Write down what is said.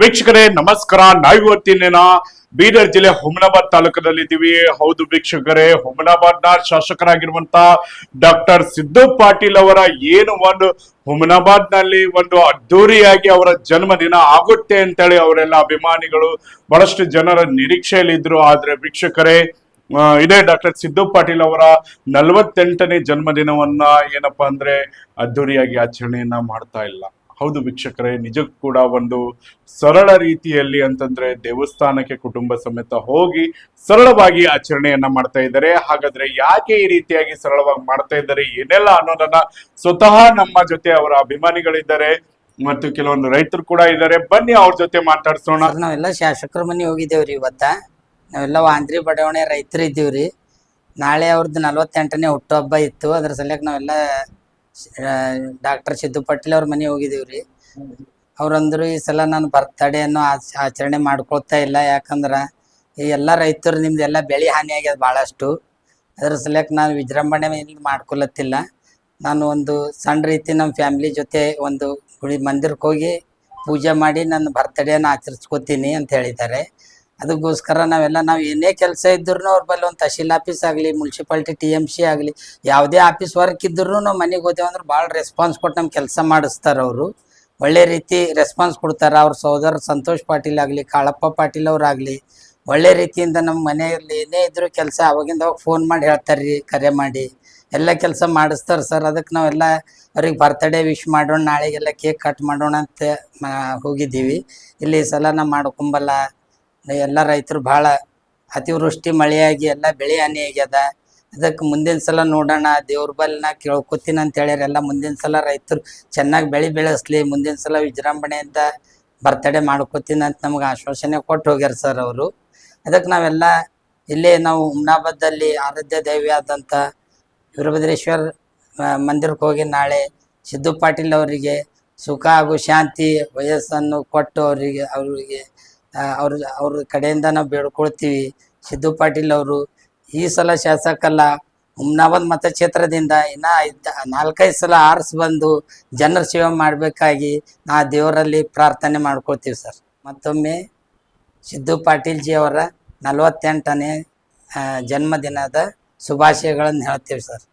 ವೀಕ್ಷಕರೇ, ನಮಸ್ಕಾರ. ನಾವಿವತ್ತಿನ ಬೀದರ್ ಜಿಲ್ಲೆ ಹುಮನಾಬಾದ್ ತಾಲೂಕಿನಲ್ಲಿದ್ದೀವಿ. ಹೌದು ವೀಕ್ಷಕರೇ ಹುಮನಾಬಾದ್ನ ಶಾಸಕರಾಗಿರುವಂತ ಡಾಕ್ಟರ್ ಸಿದ್ದು ಪಾಟೀಲ್ ಅವರ ಏನು ಒಂದು ಹುಮನಾಬಾದ್ನಲ್ಲಿ ಒಂದು ಅದ್ದೂರಿಯಾಗಿ ಅವರ ಜನ್ಮದಿನ ಆಗುತ್ತೆ ಅಂತೇಳಿ ಅವರೆಲ್ಲ ಅಭಿಮಾನಿಗಳು ಬಹಳಷ್ಟು ಜನರ ನಿರೀಕ್ಷೆಯಲ್ಲಿದ್ರು. ಆದ್ರೆ ವೀಕ್ಷಕರೇ ಇದೇ ಡಾಕ್ಟರ್ ಸಿದ್ದು ಪಾಟೀಲ್ ಅವರ ನಲವತ್ತೆಂಟನೇ ಜನ್ಮದಿನವನ್ನ ಏನಪ್ಪಾ ಅಂದ್ರೆ ಅದ್ದೂರಿಯಾಗಿ ಆಚರಣೆಯನ್ನ ಮಾಡ್ತಾ ಇಲ್ಲ. ಹೌದು ವೀಕ್ಷಕರೇ, ನಿಜಕ್ಕೂ ಕೂಡ ಒಂದು ಸರಳ ರೀತಿಯಲ್ಲಿ ಅಂತಂದ್ರೆ ದೇವಸ್ಥಾನಕ್ಕೆ ಕುಟುಂಬ ಸಮೇತ ಹೋಗಿ ಸರಳವಾಗಿ ಆಚರಣೆಯನ್ನ ಮಾಡ್ತಾ ಇದ್ದಾರೆ. ಹಾಗಾದ್ರೆ ಯಾಕೆ ಈ ರೀತಿಯಾಗಿ ಸರಳವಾಗಿ ಮಾಡ್ತಾ ಇದ್ದಾರೆ ಏನೆಲ್ಲ ಅನ್ನೋದನ್ನ ಸ್ವತಃ ನಮ್ಮ ಜೊತೆ ಅವರ ಅಭಿಮಾನಿಗಳಿದ್ದಾರೆ ಮತ್ತು ಕೆಲವೊಂದು ರೈತರು ಕೂಡ ಇದ್ದಾರೆ. ಬನ್ನಿ ಅವ್ರ ಜೊತೆ ಮಾತಾಡ್ಸೋಣ. ನಾವೆಲ್ಲ ಶಾಸಕರ ಮನೆ ಹೋಗಿದ್ದೇವ್ರಿ ಇವತ್ತ. ನಾವೆಲ್ಲ ವಾಂದ್ರಿ ಬಡಾವಣೆ ರೈತರು ಇದ್ದೀವ್ರಿ ನಾಳೆ ಅವ್ರದ್ದು ನಲವತ್ತೆಂಟನೇ ಹುಟ್ಟುಹಬ್ಬ ಇತ್ತು. ಅದ್ರ ಸಲಕ್ಕೆ ನಾವೆಲ್ಲ ಡಾಕ್ಟರ್ ಸಿದ್ದು ಪಾಟೀಲ್ ಅವ್ರ ಮನೆ ಹೋಗಿದೀವ್ರಿ ಅವ್ರಂದ್ರು ಈ ಸಲ ನಾನು ಬರ್ತಡೇ ಅನ್ನೋ ಆಚ- ಆಚರಣೆ ಮಾಡ್ಕೊಳ್ತಾ ಇಲ್ಲ. ಯಾಕಂದ್ರ, ಈ ಎಲ್ಲ ರೈತರು ನಿಮ್ದು ಎಲ್ಲ ಬೆಳೆ ಹಾನಿ ಆಗ್ಯದ ಭಾಳಷ್ಟು ಅದ್ರ ಸಲಕ್ ನಾನು ವಿಜೃಂಭಣೆ ಮಾಡ್ಕೊಳತ್ತಿಲ್ಲ. ನಾನು ಒಂದು ಸಣ್ಣ ರೀತಿ ನಮ್ಮ ಫ್ಯಾಮಿಲಿ ಜೊತೆ ಒಂದು ಗುಡಿ ಮಂದಿರಕ್ಕೆ ಹೋಗಿ ಪೂಜೆ ಮಾಡಿ ನನ್ನ ಬರ್ತಡೇನ ಆಚರಿಸ್ಕೊತೀನಿ ಅಂತ ಹೇಳಿದ್ದಾರೆ. ಅದಕ್ಕೋಸ್ಕರ ನಾವೆಲ್ಲ, ನಾವು ಏನೇ ಕೆಲಸ ಇದ್ರು ಅವ್ರ ಬಲ್ಲಿ ಒಂದು ತಹಶೀಲ್ ಆಫೀಸ್ ಆಗಲಿ, ಮುನ್ಸಿಪಾಲ್ಟಿ ಟಿ ಎಂ ಸಿ ಆಗಲಿ, ಯಾವುದೇ ಆಫೀಸ್ ವರ್ಕ್ ಇದ್ರು ನಾವು ಮನೆಗೆ ಹೋದೇವು ಅಂದ್ರೆ ಭಾಳ ರೆಸ್ಪಾನ್ಸ್ ಕೊಟ್ಟು ನಮ್ಗೆ ಕೆಲಸ ಮಾಡಿಸ್ತಾರೆ ಅವರು. ಒಳ್ಳೆ ರೀತಿ ರೆಸ್ಪಾನ್ಸ್ ಕೊಡ್ತಾರೆ ಅವ್ರ ಸಹೋದರ ಸಂತೋಷ್ ಪಾಟೀಲ್ ಆಗಲಿ, ಕಾಳಪ್ಪ ಪಾಟೀಲ್ ಅವರಾಗಲಿ ಒಳ್ಳೆ ರೀತಿಯಿಂದ ನಮ್ಮ ಮನೆಯಲ್ಲಿ ಏನೇ ಇದ್ರೂ ಕೆಲಸ ಅವಾಗಿಂದ ಅವಾಗ ಫೋನ್ ಮಾಡಿ ಹೇಳ್ತಾರೆ ರೀ, ಕರೆ ಮಾಡಿ. ಎಲ್ಲ ಕೆಲಸ ಮಾಡಿಸ್ತಾರೆ ಸರ್ ಅದಕ್ಕೆ ನಾವೆಲ್ಲ ಅವ್ರಿಗೆ ಬರ್ತಡೇ ವಿಶ್ ಮಾಡೋಣ, ನಾಳೆಗೆಲ್ಲ ಕೇಕ್ ಕಟ್ ಮಾಡೋಣ ಅಂತ ಹೋಗಿದ್ದೀವಿ. ಇಲ್ಲಿ ಸಲ ನಾವು ಮಾಡ್ಕೊಂಬಲ್ಲ. ಎಲ್ಲ ರೈತರು ಭಾಳ ಅತಿವೃಷ್ಟಿ, ಮಳೆಯಾಗಿ ಎಲ್ಲ ಬೆಳೆ ಹಾನಿ ಆಗ್ಯದ. ಅದಕ್ಕೆ ಮುಂದಿನ ಸಲ ನೋಡೋಣ, ದೇವ್ರ ಬಲ್ಲಿ ನಾ ಕೇಳ್ಕೊತೀನಿ ಅಂತ ಎಲ್ಲ ಮುಂದಿನ ಸಲ ರೈತರು ಚೆನ್ನಾಗಿ ಬೆಳೆ ಬೆಳೆಸ್ಲಿ, ಮುಂದಿನ ಸಲ ವಿಜೃಂಭಣೆಯಿಂದ ಬರ್ತಡೇ ಮಾಡ್ಕೋತೀನಿ ಅಂತ ನಮ್ಗೆ ಆಶ್ವಾಸನೆ ಕೊಟ್ಟು ಹೋಗ್ಯಾರ ಸರ್ ಅವರು. ಅದಕ್ಕೆ ನಾವೆಲ್ಲ ಇಲ್ಲೇ ನಾವು ಹುಮ್ನಾಬಾದಲ್ಲಿ ಆರಾಧ್ಯ ದೇವಿ ಆದಂಥ ವೀರಭದ್ರೇಶ್ವರ ಮಂದಿರಕ್ಕೆ ಹೋಗಿ ನಾಳೆ ಸಿದ್ದು ಪಾಟೀಲ್ ಅವರಿಗೆ ಸುಖ ಹಾಗೂ ಶಾಂತಿ ವಯಸ್ಸನ್ನು ಕೊಟ್ಟು ಅವರಿಗೆ ಅವರಿಗೆ ಅವ್ರ ಅವ್ರ ಕಡೆಯಿಂದ ನಾವು ಬೇಡ್ಕೊಳ್ತೀವಿ. ಸಿದ್ದು ಪಾಟೀಲ್ ಅವರು, ಈ ಸಲ ಶಾಸಕಲ್ಲ ಹುಮ್ನಾಬಾದ್ ಮತಕ್ಷೇತ್ರದಿಂದ ಇನ್ನ ಐದ್, ನಾಲ್ಕೈದು ಸಲ ಆರಿಸಿ ಬಂದು ಜನರ ಸೇವೆ ಮಾಡಬೇಕಾಗಿ ನಾ ದೇವರಲ್ಲಿ ಪ್ರಾರ್ಥನೆ ಮಾಡ್ಕೊಳ್ತೀವಿ ಸರ್. ಮತ್ತೊಮ್ಮೆ ಸಿದ್ದು ಪಾಟೀಲ್ ಜಿ ಅವರ ನಲವತ್ತೆಂಟನೇ ಜನ್ಮದಿನದ ಶುಭಾಶಯಗಳನ್ನು ಹೇಳ್ತೀವಿ ಸರ್.